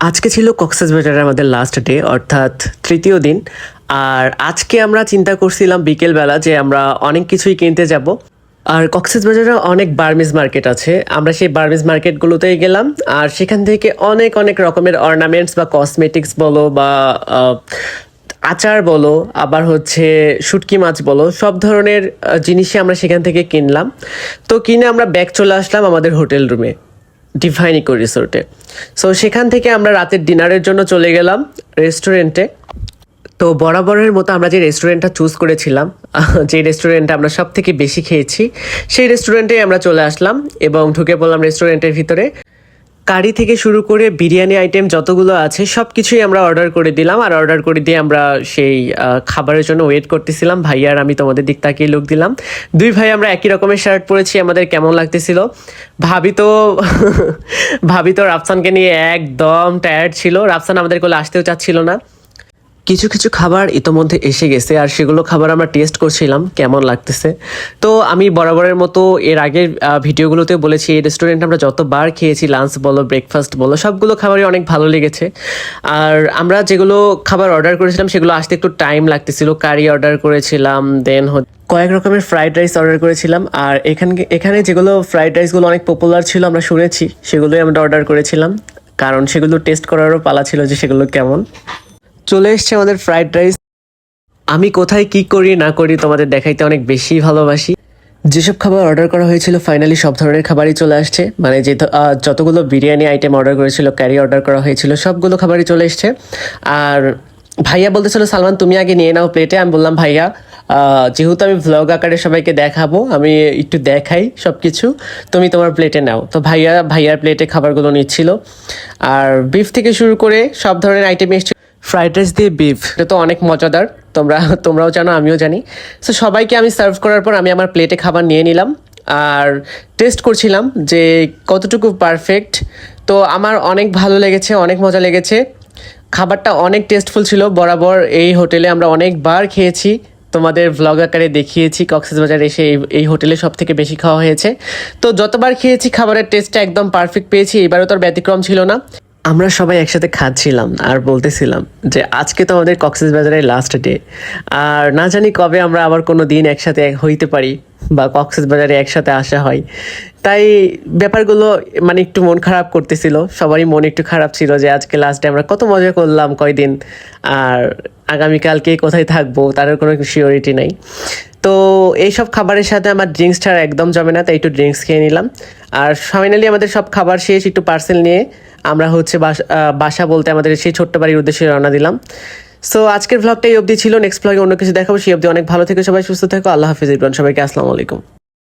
আজকে ছিল কক্সবাজারের আমাদের লাস্ট ডে অর্থাৎ তৃতীয় দিন। আর আজকে আমরা চিন্তা করছিলাম বিকেলবেলা যে আমরা অনেক কিছুই কিনতে যাব। আর কক্সবাজারে অনেক বার্মিজ মার্কেট আছে। আমরা সেই বার্মিজ মার্কেটগুলোতেই গেলাম। আর সেখান থেকে অনেক অনেক রকমের অর্নামেন্টস বা কসমেটিক্স বলো বা আচার বলো, আবার হচ্ছে শুটকি মাছ বলো, সব ধরনের জিনিসই আমরা সেখান থেকে কিনলাম। তো কিনে আমরা ব্যাগ চলে আসলাম আমাদের হোটেল রুমে ডিভাইন ইকো রিসোর্টে সো সেখান থেকে আমরা রাতের ডিনারের জন্য চলে গেলাম রেস্টুরেন্টে তো বরাবরের মতো আমরা যে রেস্টুরেন্টটা চুজ করেছিলাম, যে রেস্টুরেন্টটা আমরা সব থেকে বেশি খেয়েছি, সেই রেস্টুরেন্টে আমরা চলে আসলাম এবং ঢুকে পড়লাম রেস্টুরেন্টের ভিতরে। কারি থেকে শুরু করে বিরিয়ানি আইটেম যতগুলো আছে সব কিছুই আমরা অর্ডার করে দিলাম। আর অর্ডার করে দিয়ে আমরা সেই খাবারের জন্য ওয়েট করতেছিলাম। ভাই আর আমি তোমাদের দিক তাকিয়ে লোক দিলাম। দুই ভাই, আমরা একই রকমের শার্ট পরেছি। আমাদের কেমন লাগতেছিল? ভাবি তো ভাবি তো রাফসানকে নিয়ে একদম টায়ার্ড ছিল। রাফসান আমাদের কোলে আসতেও চাচ্ছিল না। কিছু কিছু খাবার ইতোমধ্যে এসে গেছে, আর সেগুলো খাবার আমরা টেস্ট করছিলাম, কেমন লাগতেছে। তো আমি বরাবরের মতো এর আগের ভিডিওগুলোতে বলেছি, এই রেস্টুরেন্ট আমরা যতবার খেয়েছি লাঞ্চ বলো ব্রেকফাস্ট বলো, সবগুলো খাবারই অনেক ভালো লেগেছে। আর আমরা যেগুলো খাবার অর্ডার করেছিলাম, সেগুলো আসতে একটু টাইম লাগতেছিল কারি অর্ডার করেছিলাম দেন কয়েক রকমের ফ্রাইড রাইস অর্ডার করেছিলাম, আর এখানে এখানে যেগুলো ফ্রাইড রাইসগুলো অনেক পপুলার ছিল, আমরা শুনেছি, সেগুলোই আমরা অর্ডার করেছিলাম। কারণ সেগুলো টেস্ট করারও পালা ছিল যে সেগুলো কেমন। চলে এসছে আমাদের ফ্রাইড রাইস আমি কোথায় কি করি, না করি তোমাদের দেখাইতে অনেক বেশি ভালোবাসি। যেসব খাবার অর্ডার করা হয়েছিল ফাইনালি সব ধরনের খাবারই চলে আসছে। মানে যে যতগুলো বিরিয়ানি আইটেম অর্ডার করেছিল ক্যারি অর্ডার করা হয়েছিল, সবগুলো খাবারই চলে এসছে। আর ভাইয়া বলতেছিল, সালমান, তুমি আগে নিয়ে নাও প্লেটে আমি বললাম, ভাইয়া যেহেতু আমি ভ্লগ আকারে সবাইকে দেখাবো, আমি একটু দেখাই সব কিছু তুমি তোমার প্লেটে নাও। তো ভাইয়া, ভাইয়ার প্লেটে খাবারগুলো নিচ্ছিল। আর বিফ থেকে শুরু করে সব ধরনের আইটেম এসছে ফ্রাইড রাইস দিয়ে বিফ এটা তো অনেক মজাদার। তোমরা, তোমরাও জানো, আমিও জানি। সো সবাইকে আমি সার্ভ করার পর আমি আমার প্লেটে খাবার নিয়ে নিলাম। আর টেস্ট করছিলাম যে কতটুকু পারফেক্ট তো আমার অনেক ভালো লেগেছে, অনেক মজা লেগেছে। খাবারটা অনেক টেস্টফুল ছিল। বরাবর এই হোটেলে আমরা অনেকবার খেয়েছি। তোমাদের ভ্লগ আকারে দেখিয়েছি কক্সবাজার এসে এই এই হোটেলে সব থেকে বেশি খাওয়া হয়েছে। তো যতবার খেয়েছি, খাবারের টেস্টটা একদম পারফেক্ট পেয়েছি। এবারও তোর ব্যতিক্রম ছিল না। আমরা সবাই একসাথে খাচ্ছিলাম আর বলতেছিলাম যে আজকে তো আমাদের কক্সবাজারের লাস্ট ডে আর না জানি কবে আমরা আবার কোনো দিন একসাথে হইতে পারি বা কক্সবাজারে একসাথে আসা হয়। তাই ব্যাপারগুলো মানে একটু মন খারাপ করতেছিল। সবারই মন একটু খারাপ ছিল যে আজকে লাস্ট ডে আমরা কত মজা করলাম কয়দিন। আর আগামীকালকে কোথায় থাকব, তার কোনো শিওরিটি নাই। তো এইসব খাবারের সাথে আমার ড্রিঙ্কসটা একদম জমে না, তাই একটু ড্রিঙ্কস খেয়ে নিলাম। আর ফাইনালি আমাদের সব খাবার শেষ, একটু পার্সেল নিয়ে আমরা হচ্ছে বাসা বলতে আমাদের সেই ছোট্ট বাড়ির উদ্দেশ্যে রওনা দিলাম। সো আজকের ভ্লগটা এই অবধি ছিল নেক্সট ভ্লগে অন্য কিছু দেখাবো, সেই অবধি অনেক ভালো থেকে, সবাই সুস্থ থাকো, আল্লাহ হাফিজ ইবরান সবাইকে আসসালামু আলাইকুম।